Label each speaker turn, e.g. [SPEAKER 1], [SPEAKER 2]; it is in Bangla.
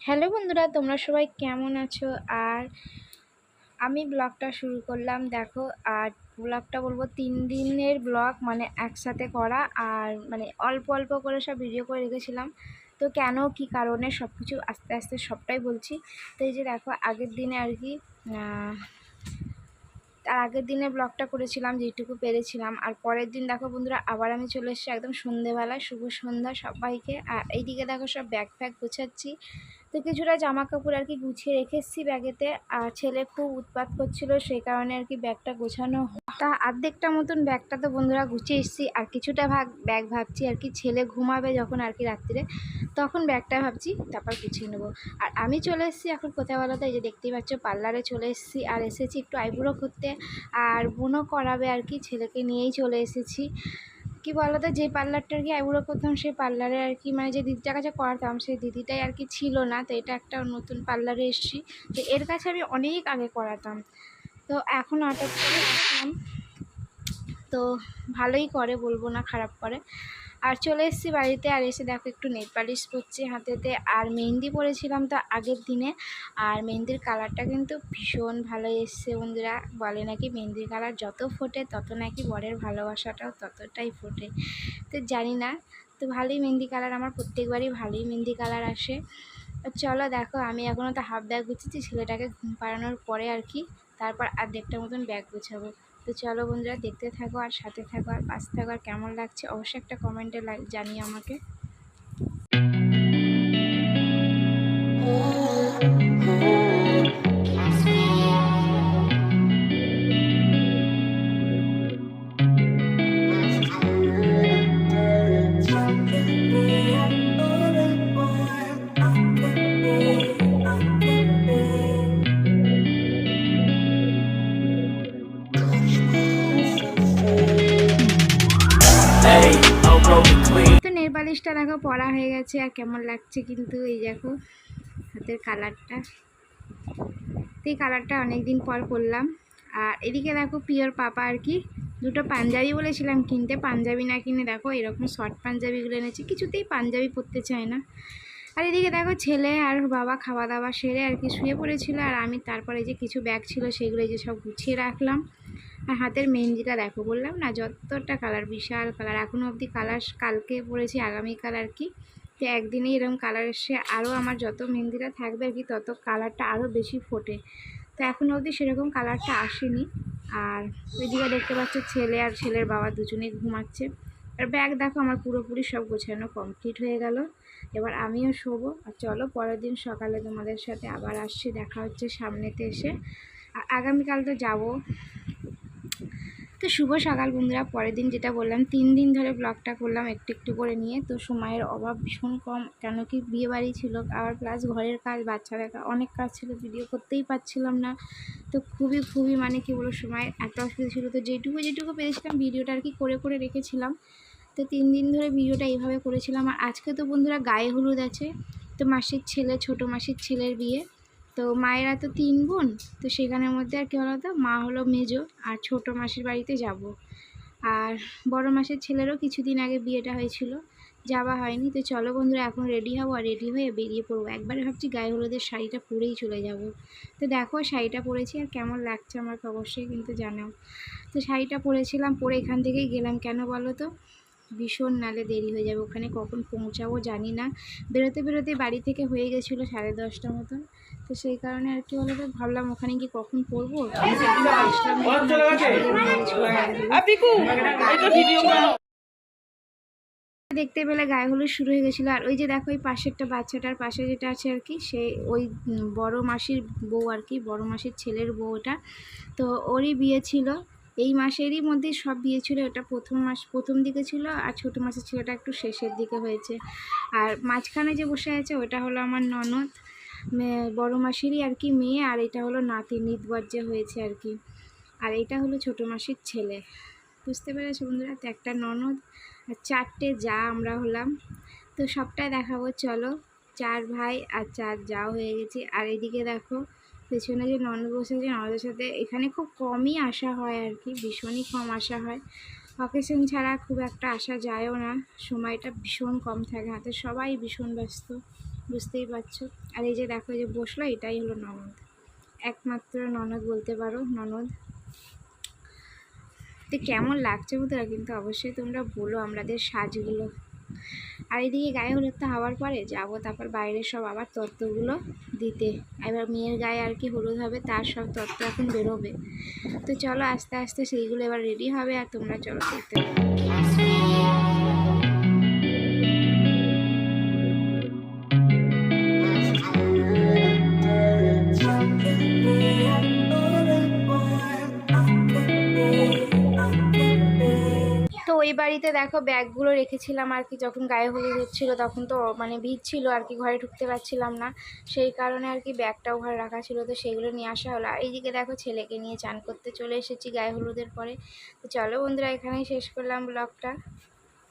[SPEAKER 1] হ্যালো বন্ধুরা, তোমরা সবাই কেমন আছো? আর আমি ব্লগটা শুরু করলাম, দেখো, আর ব্লগটা বলব তিন দিনের ব্লগ মানে একসাথে করা, আর মানে অল্প অল্প করে সব ভিডিও করে রেখেছিলাম। তো কেন, কি কারণে সব কিছু আস্তে আস্তে সবটাই বলছি। তো এই যে দেখো, আগের দিনে আর কি তার আগের দিনে ব্লগটা করেছিলাম যেটুকু পেরেছিলাম। আর পরের দিন দেখো বন্ধুরা, আবার আমি চলে এসেছি একদম সন্ধেবেলায়, শুভ সন্ধ্যা সবাইকে। আর এইদিকে দেখো সব ব্যাগ ফ্যাগ গুছাচ্ছি। তো কিছুটা জামা কাপড় আর কি গুছিয়ে রেখেছি ব্যাগেতে আর ছেলে খুব উৎপাত করছিল, সেই কারণে আর কি ব্যাগটা গোছানো তা আর্ধেকটা মতন ব্যাগটা তো বন্ধুরা গুছিয়ে এসেছি, আর কিছুটা ভাগ ব্যাগ ভাবছি আর কি, ছেলে ঘুমাবে যখন আর কি রাত্রিরে তখন ব্যাগটা ভাবছি, তারপর গুছিয়ে নেব। আর আমি চলে এসেছি এখন কোথায় বলো তো, এই যে দেখতেই পাচ্ছ, পার্লারে চলে এসেছি, আর এসেছি একটু আইব্রো করতে, আর বোনও করাবে আর কি, ছেলেকে নিয়েই চলে এসেছি। কি বলতো যে পার্লারটা আর কি আইব্রো করতাম, সেই পার্লারে আর কি মানে যে দিদিটার কাছে করাতাম, সেই দিদিটাই আর কি ছিল না, তো এটা একটা নতুন পার্লারে এসেছি, তো এর কাছে আমি অনেক আগে করাতাম। তো এখন হঠাৎ করে আসলাম তো ভালোই করে বলব না খারাপ করে। আর চলে এসেছি বাড়িতে আর এসে দেখো একটু নেল পালিশ করছি হাতেতে। আর মেহেন্দি পরেছিলাম তো আগের দিনে। আর মেহেন্দির কালারটা কিন্তু ভীষণ ভালো এসছে বন্ধুরা। বলে নাকি মেহেন্দির কালার যত ফোটে তত নাকি বরের ভালোবাসাটাও ততটাই ফোটে। তো জানি না, তো ভালোই মেহেন্দি কালার আমার, প্রত্যেকবারই ভালোই মেহেন্দি কালার আসে। চলো দেখো, আমি এখনও তো হাফ ব্যাগ গুছিয়েছি, ছেলেটাকে ঘুম পাড়ানোর পরে আর কি তারপর আর্ধেকটার মতন ব্যাগ গুছাবো। তো চলো বন্ধুরা, দেখতে থাকো আর সাথে থাকো আর পাশে থাকো আর কেমন লাগছে অবশ্যই একটা কমেন্টে জানিয়ে আমাকে। পালিশটা দেখো পরা হয়ে গেছে, আর কেমন লাগছে কিন্তু এই দেখো, হাতের কালারটা তো এই কালারটা অনেক দিন পর করলাম। আর এদিকে দেখো, পিওর পাপা আর কি, দুটো পাঞ্জাবি বলেছিলাম কিনতে, পাঞ্জাবি না কিনে দেখো, এরকম শর্ট পাঞ্জাবিগুলো এনেছে, কিছুতেই পাঞ্জাবি পরতে চায় না। আর এদিকে দেখো, ছেলে আর বাবা খাওয়া দাওয়া সেরে আর কি শুয়ে পড়েছিল, আর আমি তারপরে যে কিছু ব্যাগ ছিল সেগুলো যে সব গুছিয়ে রাখলাম। আর হাতের মেহেন্দিটা দেখো, বললাম না যতটা কালার বিশাল কালার এখনও অবধি কালার কালকে পড়েছি আগামীকাল আর কি? তো একদিনেই এরকম কালার এসে আরও আমার যত মেহেন্দিটা থাকবে আর কি, তত কালারটা আরও বেশি ফোটে। তো এখনও অবধি সেরকম কালারটা আসেনি। আর ওইদিকে দেখতে পাচ্ছ ছেলে আর ছেলের বাবা দুজনেই ঘুমাচ্ছে। আর ব্যাগ দেখো আমার পুরোপুরি সব গোছানো কমপ্লিট হয়ে গেল। এবার আমিও শোবো। আর চলো পরের দিন সকালে তোমাদের সাথে আবার আসছি, দেখা হচ্ছে সামনেতে এসে। আগামীকাল তো যাব। তো শুভ সকাল বন্ধুরা, পরের দিন যেটা বললাম, তিন দিন ধরে ব্লগটা করলাম একটু একটু করে নিয়ে। তো সময়ের অভাব ভীষণ কম, কেন কি বিয়ে বাড়ি ছিল আর প্লাস ঘরের কাজ, বাচ্চা দেখা অনেক কাজ ছিল ভিডিও করতেই পারছিলাম না। তো খুবই খুবই মানে কি বলব, সময় এত অসুবিধা ছিল। তো যেটুকু যেটুকু পেরেছিলাম ভিডিওটা আর কি করে করে রেখেছিলাম। তো তিন দিন ধরে ভিডিওটা এইভাবে করেছিলাম। আর আজকে তো বন্ধুরা গায়ে হলুদ আছে। তো মাসির ছেলে, ছোটো মাসির ছেলের বিয়ে। তো মায়েরা তো তিন বোন, তো সেখানের মধ্যে আর কি হলো তো মা হলো মেজো আর ছোট মাসির বাড়িতে যাব। আর বড় মাসের ছেলেরও কিছুদিন আগে বিয়েটা হয়েছিল, যাওয়া হয়নি। তো চলো বন্ধুরা, এখন রেডি হব আর রেডি হয়ে বেরিয়ে পড়ব। একবারে ভাবছি গায়ে হলুদের শাড়িটা পরেই চলে যাব। তো দেখো, শাড়িটা পরেছি আর কেমন লাগছে আমাকে অবশ্যই কিন্তু জানাও। তো শাড়িটা পরেছিলাম, পরে এখান থেকেই গেলাম। কেন বলো তো? ভীষণ নালে দেরি হয়ে যাবে। ওখানে কখন পৌঁছাবো জানি না। বেরোতে বেরোতে বাড়ি থেকে হয়ে গেছিল সাড়ে দশটা মতন। তো সেই কারণে আর কি বলতো ভাবলাম ওখানে কি কখন পড়ব। দেখতে পেলে গায়ে হলুদ শুরু হয়ে গেছিল। আর ওই যে দেখো ওই পাশেরটা বাচ্চাটার পাশে যেটা আছে আর কি সে ওই বড় মাসির বউ আর কি বড় মাসির ছেলের বউ ওটা তো ওরই বিয়ে ছিল। এই মাসেরই মধ্যে সব বিয়ে ছিল ওটা প্রথম মাস, প্রথম দিকে ছিল আর ছোটো মাসের ছেলেটা একটু শেষের দিকে হয়েছে। আর মাঝখানে যে বসে আছে ওটা হলো আমার ননদ বড় মাসিরই আর কি মেয়ে আর এটা হলো নাতি, নিদবর যে হয়েছে আর কি। আর এটা হলো ছোটো মাসির ছেলে। বুঝতে পেরেছ বন্ধুরা? তো একটা ননদ আর চারটে যা আমরা হলাম। তো সবটাই দেখাবো, চলো। চার ভাই আর চার যাও হয়ে গেছি। আর এদিকে দেখো পেছনে যে ননদ বসে আছে ননদের সাথে এখানে খুব কমই আসা হয় আর কি, ভীষণই কম আসা হয়। অকেশন ছাড়া খুব একটা আসা যায়ও না। সময়টা ভীষণ কম থাকে, হাতে সবাই ভীষণ ব্যস্ত, বুঝতেই পারছ। আর এই যে দেখো যে বসল, এটাই হলো ননদ। একমাত্র ননদ বলতে পারো, ননদ। তো কেমন লাগছে বন্ধুরা, কিন্তু অবশ্যই তোমরা বলো, আমাদের সাজগুলো। আর এদিকে গায়ে হলুদটা হওয়ার পরে যাব, তারপর বাইরের সব আবার তত্ত্বগুলো দিতে। এবার মেয়ের গায়ে আর কি হলুদ হবে, তার সব তত্ত্ব এখন বেরোবে। তো চলো আস্তে আস্তে সেইগুলো এবার রেডি হবে আর তোমরা চলো দেখতে ওই বাড়িতে দেখো ব্যাগগুলো রেখেছিলাম আর কি, যখন গায়ে হলুদ হচ্ছিল তখন তো মানে ভিড় ছিল আর কি, ঘরে ঢুকতে পারছিলাম না। সেই কারণে আর কি ব্যাগটাও ঘরে রাখা ছিল, তো সেগুলো নিয়ে আসা হলো। আর এইদিকে দেখো ছেলেকে নিয়ে চান করতে চলে এসেছি গায়ে হলুদের পরে। তো চলো বন্ধুরা, এখানেই শেষ করলাম ব্লগটা